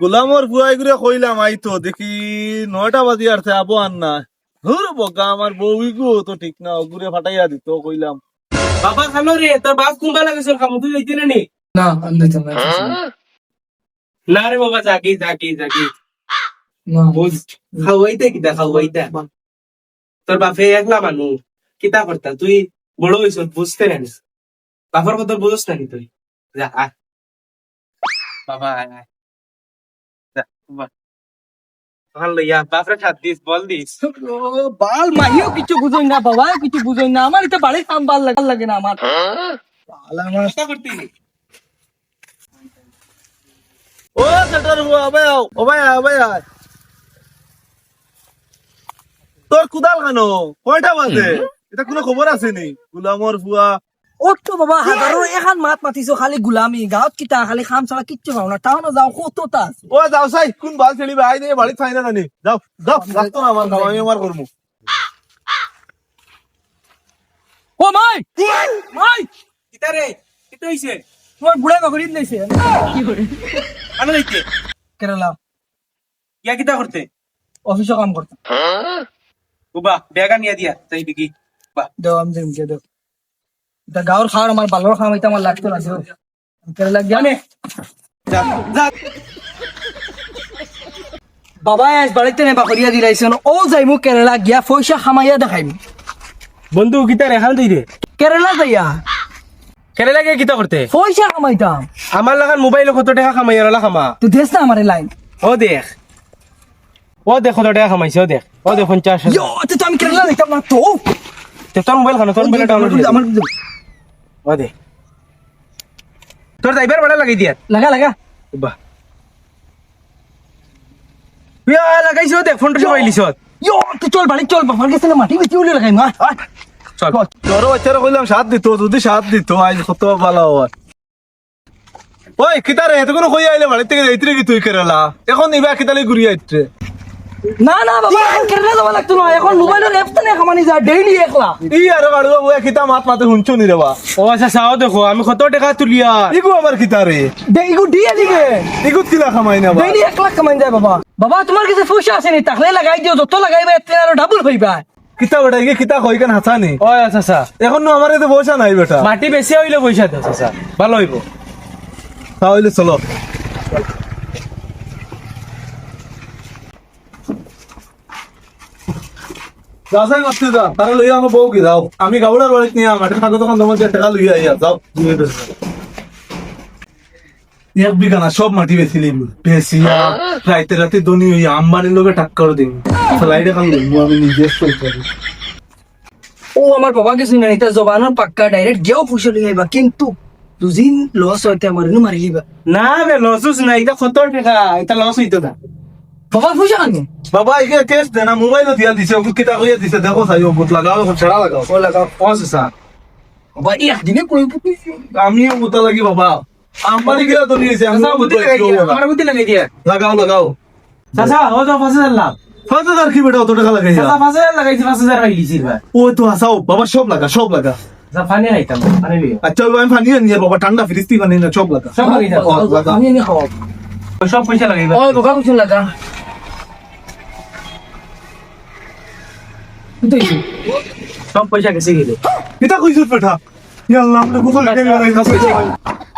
গোলামর বুয়াই করে কইলাম আইতো দেখি নয়টা বাজি আর আবো আর না হুর বগা আমার বউই গো তো ঠিক না ঘুরে ফাটাইয়া দিত কইলাম। বাবা খালো রে তোর বাপ কুম্বা লাগেছিল খামো তুই যাইতে না নি? না আমি দিতাম না না। রে বাবা জাগি জাগি জাগি। না। বুঝ খাওয়াইতে কিতা খাওয়াইতা তোর বাপে একলা মানু কিতা করতা তুই বড় হইছ বুঝতে নানিস বাবার কথা বুঝস নানি তুই? যা আয় বাবা আয় আয় বাবা। ভালো লইয়া বাপরে খাত দিস বল দিস। বাল মাইও কিছু বুঝই না বাবা কিছু বুঝই না। আমার এটা বাড়ি কাম ভালো লাগে লাগে না আমার। নাস্তা করতি ও সেটার বুয়া আবে ও ভাই ও ভাই তোর কুদাল কেন? কয়টা বাজে? এটা কোনো খবর আছে নি গোলামর বুয়া ও তো বাবা হাজারো এখন মাত মাতিছো খালি গুলামি গাঁৱত কিতা খালি খাম ছাড়া কিচ্ছু পাও না টাউনত যাও কতটা আছে? ও যাও চাই কোন বাল ছেড়িবে আই নিয়ে বাড়ি চাই না জানি যাও যাও রাখতো না আমার আমি আমার করব ও মাই! মাই! কিতা রে কিতা হইছে তোমার বুড়া বাগড়ি দিয়েছে আনো লইতে কেরালা ইয়া কিতা করতে অফিসে কাম করতাম উবা বেগা নিয়া দিয়া যাই দিকি বা দেও আমি কে দেও। গাঁৱৰ খাওয়ার আমার বালর খাওয়া এটা আমার লাগতো না দেও কেরালা গিয়া জানে যা যা। বাবাই আজ বাড়িতে নেবা করিয়া দিলাইছেন। ও যাইমু কেরালা গিয়া পয়সা খামাইয়া দেখাইম। বন্ধু কিতা রেখান তুই রে কেরালা যাইয়া। কিতা করতে পয়সা খামাইতাম। আমার লাগান মোবাইল কত টাকা আর খামা। তুই না আমার লাইন। ও দেখ। ও দেখ কত টাকা কামাইছে ও দেখ। ও দেখ পঞ্চাশ ইয়ো আমি কেরালা যাইতাম না তো। তোর মোবাইল খানো তোর মোবাইল ডাউনলোড আমার দেখ তোর ড্রাইভার ভাড়া লাগাই দিয়া। লাগা লাগা। বাহ। ইয়া লাগাইছ দেখ ফোনটা সবাই লিছ ইয়ো তুই চল বাড়ি চল বাবার কাছে না মাটি বেশি উলে লাগাইম আয়, আয়। চল। তোর বাচ্চারা কইলাম সাথ দিত যদি সাথ দিত আজ কত ভালো হয় ওই কিতারে এত কোনো কই আইলে বাড়ি থেকে যাইতে কি তুই কেরালা এখন ইবা কিতালে ঘুরি আইতে না না বাবা এখন কেরালা যাওয়া লাগতো না? এখন মোবাইলের অ্যাপস তো খামানি যায় ডেইলি একলা। ই আর বাড়ুয়া বুয়া কিতা মাত মাতে শুনছো নি রেবা ও আচ্ছা চাও দেখো আমি কত টাকা তুলিয়া ইগু আমার কিতারে ডেইগু দিয়ে দিবে ইগুত কিলা খামাই না ডেইলি এক লাখ কামাই যায় বাবা। বাবা তোমার কাছে পয়সা আছে নি? তাহলে লাগাই দিও যত লাগাইবে এতে আরও ডাবল হইবা কিতা বেটা ইগে কিতা কই কেন হাসানি ও আচ্ছা আচ্ছা। এখন নো আমার এতে পয়সা নাই বেটা। মাটি বেশি হইলে পয়সা দে আচ্ছা। ভালো হইব। তাহলে চলো। যাচাই করতে যা তারা লইয়া আমার বউ যাও। আমি গাবড়ার বাড়িতে নিয়ে আমার থাকো তখন তোমার টাকা লইয়া আইয়া যাও। এক বিঘা না সব মাটি বেছিলিম বেশিয়া রাইতে রাতে দনি হইয়া আম্বানির লোকে টাক্কর দিন। ফ্লাইটে কাল আমি নিজে করি ও আমার বাবা কিছু না এটা জবানোর পাক্কা ডাইরেক্ট গিয়েও পয়সা লিয়ে আইবা কিন্তু দুদিন লস হইতে আমার মারি লিবা না বে লসুস না এটা কত টাকা এটা লস হইতো না বাবা পয়সা আনে বাবা একে কেস দে না মোবাইল দিয়া দিছে ওকে কিতা কইয়া দিছে দেখো চাই বুট লাগাও ছেড়া লাগাও ও লাগাও পঞ্চাশ হাজার বাবা এই একদিনে কই আমিও বুতা লাগি বাবা। আম্বানি গিলা তো নিয়েছে আমি চাচা বুদ্ধি লাগাই দিয়া আমার বুদ্ধি লাগাই দিয়া। লাগাও লাগাও। চাচা ও তো পাঁচ হাজার লাভ। পাঁচ হাজার কি বেটা অত টাকা লাগাই চাচা পাঁচ হাজার লাগাইছি পাঁচ হাজার পাই লিছি ভাই। ও তো হাসাও বাবা সব লাগা সব লাগা। পানি খাইতাম পানি আচ্ছা আমি নিয়ে বাবা ঠান্ডা ফ্রিস্তি ফানি না সব লাগা। সব লাগাই লাগা। আমি খাওয়া। সব পয়সা লাগাইবা ওই বাবা কিছু লাগা সব পয়সা গেছে গেলে। এটা কইছ পেটা ইয়াল্লাহ আমরা গোসল করে গেলাম না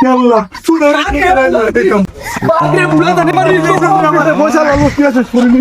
ইয়াল্লাহ তুই কি লেগে গেলাম দেখম বাপরে বুড়া দানে মারি আমারে পয়সা লাগো কি আছে করিনি